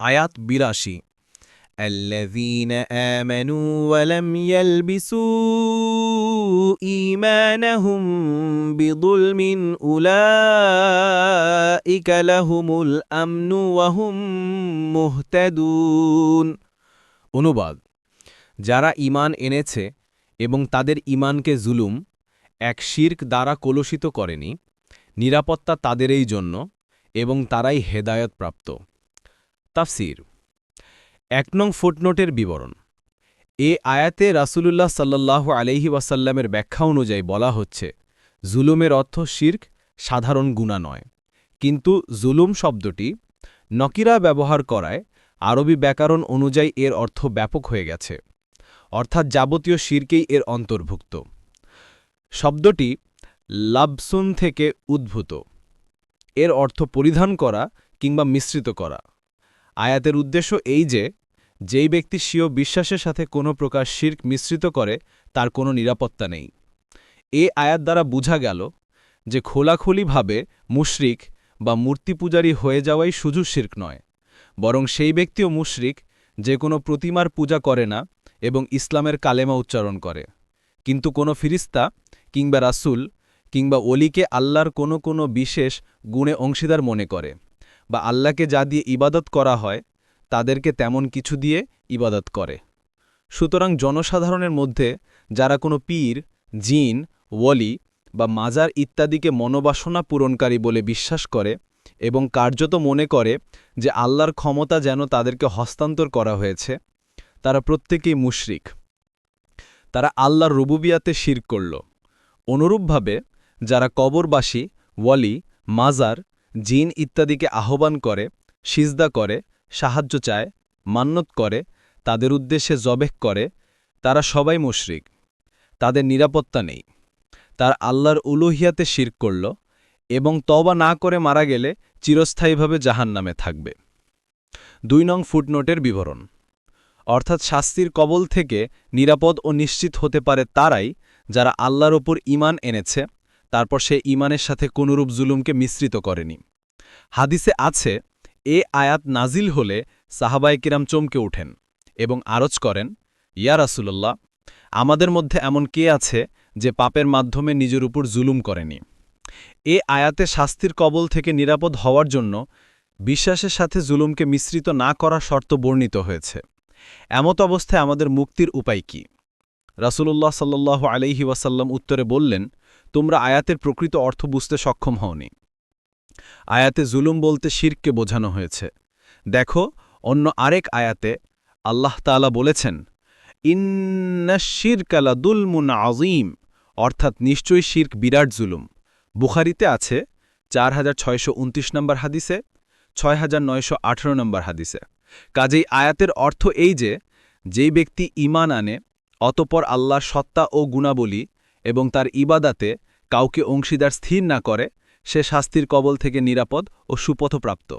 আয়াত বিরাশি الذين آمنوا ولم يلبسوا إيمانهم بظلم أولئك لهم الأمن وهم مهتدون অনুবাদ যারা ঈমান এনেছে এবং তাদের ঈমানকে জুলুম এক শির্ক দ্বারা কলুষিত করেনি নিরাপত্তা তাদেরই জন্য এবং তারাই হেদায়তপ্রাপ্ত তাফসির। এক নং ফুটনোটের বিবরণ। এ আয়াতে রাসুলুল্লাহ সাল্লাল্লাহু আলাইহি ওয়াসাল্লামের ব্যাখ্যা অনুযায়ী বলা হচ্ছে, জুলুমের অর্থ শির্ক, সাধারণ গুণা নয়। কিন্তু জুলুম শব্দটি নকিরা ব্যবহার করায় আরবি ব্যাকরণ অনুযায়ী এর অর্থ ব্যাপক হয়ে গেছে। অর্থাৎ যাবতীয় শিরকেই এর অন্তর্ভুক্ত। শব্দটি লাবসুন থেকে উদ্ভূত। এর অর্থ পরিধান করা কিংবা মিশ্রিত করা। আয়াতের উদ্দেশ্য এই যে, যেই ব্যক্তি স্বীয় বিশ্বাসের সাথে কোনো প্রকার শির্ক মিশ্রিত করে, তার কোনো নিরাপত্তা নেই। এ আয়াত দ্বারা বোঝা গেল যে খোলাখুলিভাবে মুশরিক বা মূর্তি পূজারী হয়ে যাওয়াই শুধু শির্ক নয়, বরং সেই ব্যক্তিও মুশরিক, যে কোনো প্রতিমার পূজা করে না এবং ইসলামের কালেমা উচ্চারণ করে। কিন্তু কোনো ফিরিস্তা কিংবা রাসুল কিংবা অলিকে আল্লাহর কোনো কোনো বিশেষ গুণে অংশীদার মনে করে। বা আল্লাহকে যা দিয়ে ইবাদত করা হয়, তাদেরকে তেমন কিছু দিয়ে ইবাদত করে। সুতরাং জনসাধারণের মধ্যে যারা কোনো পীর, জিন, ওয়ালি বা মাজার ইত্যাদিকে মনোবাসনা পূরণকারী বলে বিশ্বাস করে এবং কার্যত মনে করে যে আল্লাহর ক্ষমতা যেন তাদেরকে হস্তান্তর করা হয়েছে, তারা প্রত্যেকেই মুশরিক। তারা আল্লাহর রুবুবিয়াতে শির করল। অনুরূপভাবে যারা কবরবাসী, ওয়ালি, মাজার জিন ইত্যাদিকে আহ্বান করে, সিজদা করে, সাহায্য চায় মান্যত করে, তাদের উদ্দেশ্যে জবেহ করে, তারা সবাই মুশরিক। তাদের নিরাপত্তা নেই। তার আল্লাহর উলুহিয়াতে শির করল এবং তবা না করে মারা গেলে চিরস্থায়ীভাবে জাহান্নামে থাকবে। দুই নং ফুটনোটের বিবরণ। অর্থাৎ শাস্তির কবল থেকে নিরাপদ ও নিশ্চিত হতে পারে তারাই যারা আল্লাহর ওপর ইমান এনেছে তারপর সে ইমানের সাথে কোনরূপ জুলুমকে মিশ্রিত করেনি। হাদিসে আছে, এ আয়াত নাজিল হলে সাহাবায় কিরাম চমকে ওঠেন এবং আরজ করেন, ইয়া রাসুলল্লাহ, আমাদের মধ্যে এমন কে আছে যে পাপের মাধ্যমে নিজের উপর জুলুম করেনি? এ আয়াতে শাস্তির কবল থেকে নিরাপদ হওয়ার জন্য বিশ্বাসের সাথে জুলুমকে মিশ্রিত না করা শর্ত বর্ণিত হয়েছে। এমত অবস্থায় আমাদের মুক্তির উপায় কি? রাসূলুল্লাহ সাল্লাল্লাহু আলাইহি ওয়াসাল্লাম উত্তরে বললেন তোমরা আয়াতের প্রকৃত অর্থ বুঝতে সক্ষম হওনি। আয়াতে জুলুম বলতে শিরকে বোঝানো হয়েছে। দেখো, অন্য আরেক আয়াতে আল্লাহ তাআলা বলেছেন, ইন্না শিরকালা দুলমুন আজিম অর্থাৎ নিশ্চয়ই শির্ক বিরাট জুলুম। বুখারিতে আছে চার হাজার ছয়শো উনত্রিশ নম্বর হাদিসে, ছয় হাজার নয়শো আঠেরো নম্বর হাদিসে। কাজেই আয়াতের অর্থ এই যে, যেই ব্যক্তি ইমান আনে, অতপর আল্লাহর সত্তা ও গুণাবলী এবং তার ইবাদাতে কাউকে অংশীদার স্থির না করে, সে শাস্তির কবল থেকে নিরাপদ ও সুপথপ্রাপ্ত।